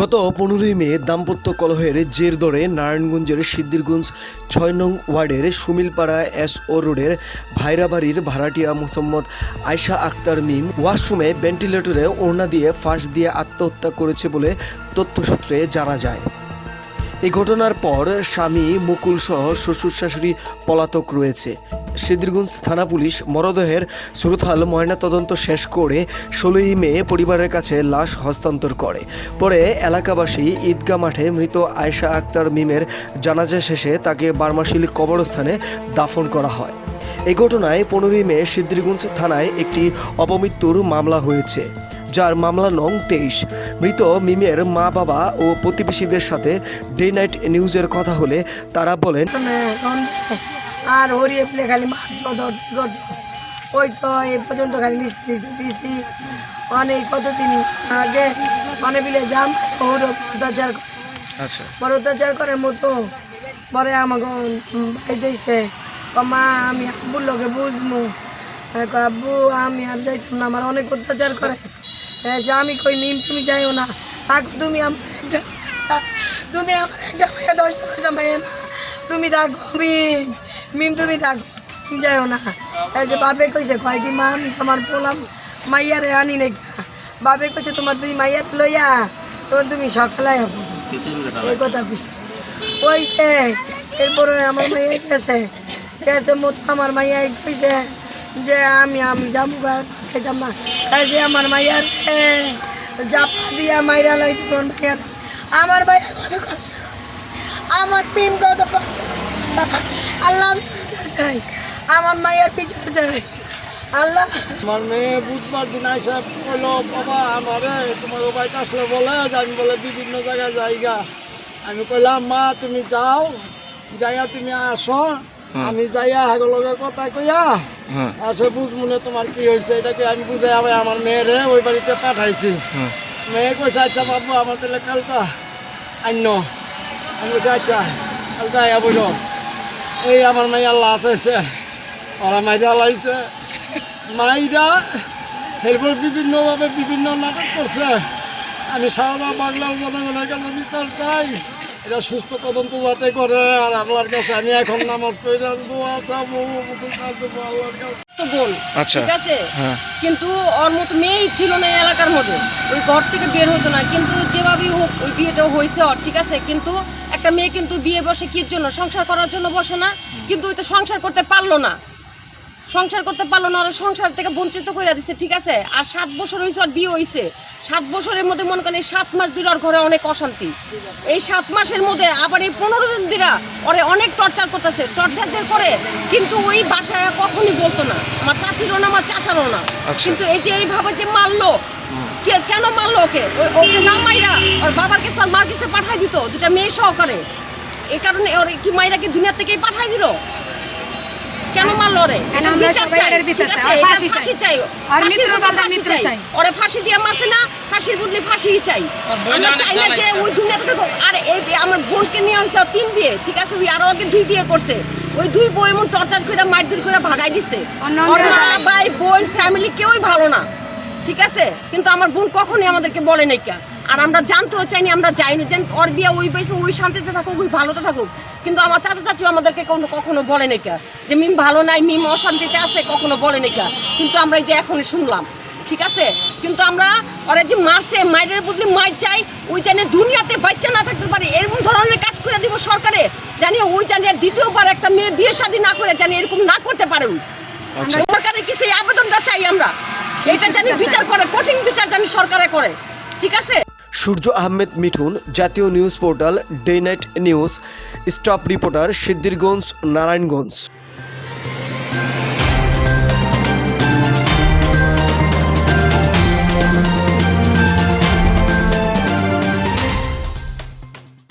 গত পনেরোই মে দাম্পত্য কলহের জের ধরে নারায়ণগঞ্জের সিদ্দিরগঞ্জ ছয় নং ওয়ার্ডের সুমিলপাড়া এস ও রোডের ভাইরাবাড়ির ভাড়াটিয়া মোহাম্মদ আয়শা আক্তার মিম ওয়াশরুমে ভেন্টিলেটরে ওড়না দিয়ে ফাঁস দিয়ে আত্মহত্যা করেছে বলে তথ্যসূত্রে জানা যায়। এই ঘটনার পর স্বামী মুকুলসহ শ্বশুর শাশুড়ি পলাতক রয়েছে। সিদ্ধিরগঞ্জ থানা পুলিশ মরদেহের সুরথাল ময়নাতদন্ত শেষ করে ষোলোই মে পরিবারের কাছে লাশ হস্তান্তর করে। পরে এলাকাবাসী ঈদগা মাঠে মৃত আয়শা আক্তার মিমের জানাজা শেষে তাকে বার্মাশিল কবরস্থানে দাফন করা হয়। এই ঘটনায় পনেরোই মে সিদ্ধিরগঞ্জ থানায় একটি অপমৃত্যুর মামলা হয়েছে, যার মামলা নং তেইশ। মৃত মিমের মা বাবা ও প্রতিবেশীদের সাথে ডে নাইট নিউজের কথা হলে তারা বলেন আর হরিয়ে প্লে খালি মারতো ধরতে করতো ওই তো এ পর্যন্ত খালি মিস্ত্রি দিয়েছি অনেক কতদিন আগে অনেক বিলে জাম ওর অত্যাচার। আচ্ছা। বড় অত্যাচার করে মতো। পরে আমাকে ভাই দিয়েছে মা আমি আব্বুর লোকে বুঝমু। আমি কই, আব্বু আমি আর যাইতাম না আমার অনেক অত্যাচার করে। এসে আমি কই নিম তুমি যাইও না। থাক তুমি আমার একটা তুমি আমার একটা মেয়ে দশটা দশটা মেয়ে না। তুমি থাকো মিম মিম, তুমি থাকো, যাইও না। এসে বাপে কইছে, কয় কি, মা, আমি তোমার বললাম মাইয়ারে আনি নাকি বাপে কইছে, তোমার তুমি মাইয়ার লইয়া তখন তুমি সকালে হব। এই কথা কইছে। কইছে, এরপরে আমার মাইয়া গেছে। গেছে মতো আমার মাইয়া কইছে যে, আমি আমি যাব খাইতাম না এসে আমার মাইয়ার জাপা দিয়া মাইরা লাইছে আমার মাইয়ার আমার মাইয়া কত কষ্ট আমার তিন কত কষ্ট। আল্লাহ আমি বিচার চাই। আমার মাইয়ার বিচার চাই। আল্লাহ। আমার মেয়ে বুধবার দিন আইসা বলল বাবা আমারে তোমার বাড়িতে আসলে বলে আমি বলে বিভিন্ন জায়গায় যাইগা। আমি কইলাম মা তুমি যাও যাইয়া তুমি আসো। আমি যাইয়া হাগো লগে কথা কইয়া আসে বুঝ মনে তোমার কি হয়েছে এটাকে আমি বুঝাই আমি আমার মেয়েরে ওই বাড়িতে পাঠাইছি? মেয়ে কইছে আচ্ছা বাবু আমার তাহলে কালকা আন্য আমি কইছি আচ্ছা কালকা আয়া বইল। এই আমার মেয়ে আল্লাহ আছে ওরা মাইরা লাইছে। মাইরা এরপর বিভিন্নভাবে বিভিন্ন নাটক করছে। আমি সারা বাংলার জনগণের কাছে বিচার চাই। এটা সুস্থ তদন্ত যাতে করে আর আল্লাহর কাছে আমি এখন নামাজ পড়ে দোয়া চাবো আল্লাহর কাছে। বোন আচ্ছা ঠিক আছে? হ্যাঁ। কিন্তু ওর মতো মেয়েই ছিল না এলাকার মধ্যে। ওই ঘর থেকে বের হতো না। কিন্তু যেভাবেই হোক ওই হয়েছে ওর ঠিক আছে? কিন্তু একটা মেয়ে কিন্তু বিয়ে বসে কির জন্য? সংসার করার জন্য বসে না কিন্তু ওই তো সংসার করতে পারল না। সংসার করতে পারল না ওরা সংসার থেকে বঞ্চিত করে দিছে ঠিক আছে? আর সাত বছর হয়েছে আর বিয়ে হয়েছে সাত বছরের মধ্যে মনে করেন এই সাত মাস ধরে ওর ঘরে অনেক অশান্তি। এই সাত মাসের মধ্যে আবার এই পনেরো দিন দিরা ওরে অনেক টর্চার করতেছে। টর্চার যে করে কিন্তু ওই বাসায় কখনই বলতো না। আমার চাচিরও না আমার চাচারও না। আচ্ছা। কিন্তু এই যে এইভাবে যে মারলো কেন মারলো ওকে? ওকে না মাইরা ওর বাবার কাছে আর মার কাছে পাঠাই দিত দুটা মেয়ে সহকারে। এই কারণে ওর কি মাইরাকে দুনিয়া থেকেই পাঠাই দিল? কেন মারলো রে আর ফাঁসি চাই। আর ফাঁসি। ওরে ফাঁসি দিয়ে মারছে না ফাঁসির বদলে ফাঁসিই চাই। আমরা চাই না যে ওই দুনিয়া থেকে আর এই আমার বোনকে নিয়ে হয়েছে ওর তিন বিয়ে ঠিক আছে? ওই আরও আগে দুই বিয়ে করছে। ওই দুই বই এমন টর্চার করে মারধর করে ভাগাই দিছে। ওর মা। ভাই বোন ফ্যামিলি কেউই ভালো না। ঠিক আছে? কিন্তু আমার বোন কখনই আমাদেরকে বলে নাই কা। আর আমরা জানতেও চাইনি আমরা যাইনি। যেন ওর বিয়ে ওই পাইছে ওই শান্তিতে থাকুক ওই ভালোতে থাকুক। কিন্তু আমার চাচা চাচিও আমাদেরকে কোনো কখনো বলে নাই কা। যে মিম ভালো নাই মিম অশান্তিতে আছে কখনো বলে নাই কা। কিন্তু আমরা এই যে এখনই শুনলাম ঠিক আছে? কিন্তু আমরা ওরা যে মারছে মায়ের বদলে মার চাই ওই জানে দুনিয়াতে বাচ্চা না থাকতে পারে এরকম ধরনের কাজ করে দিব সরকারে। জানি ওই জানি আর দ্বিতীয়বার একটা মেয়ে বিয়ে শাদী না করে জানি এরকম না করতে পারে। আচ্ছা। সরকারের কিছু আবেদনটা চাই আমরা? এটা জানি বিচার করে কঠিন বিচার জানি সরকারে করে ঠিক আছে? সূর্য আহমেদ মিঠুন জাতীয় news portal day night news stop reporter Siddhirganj Narayanganj.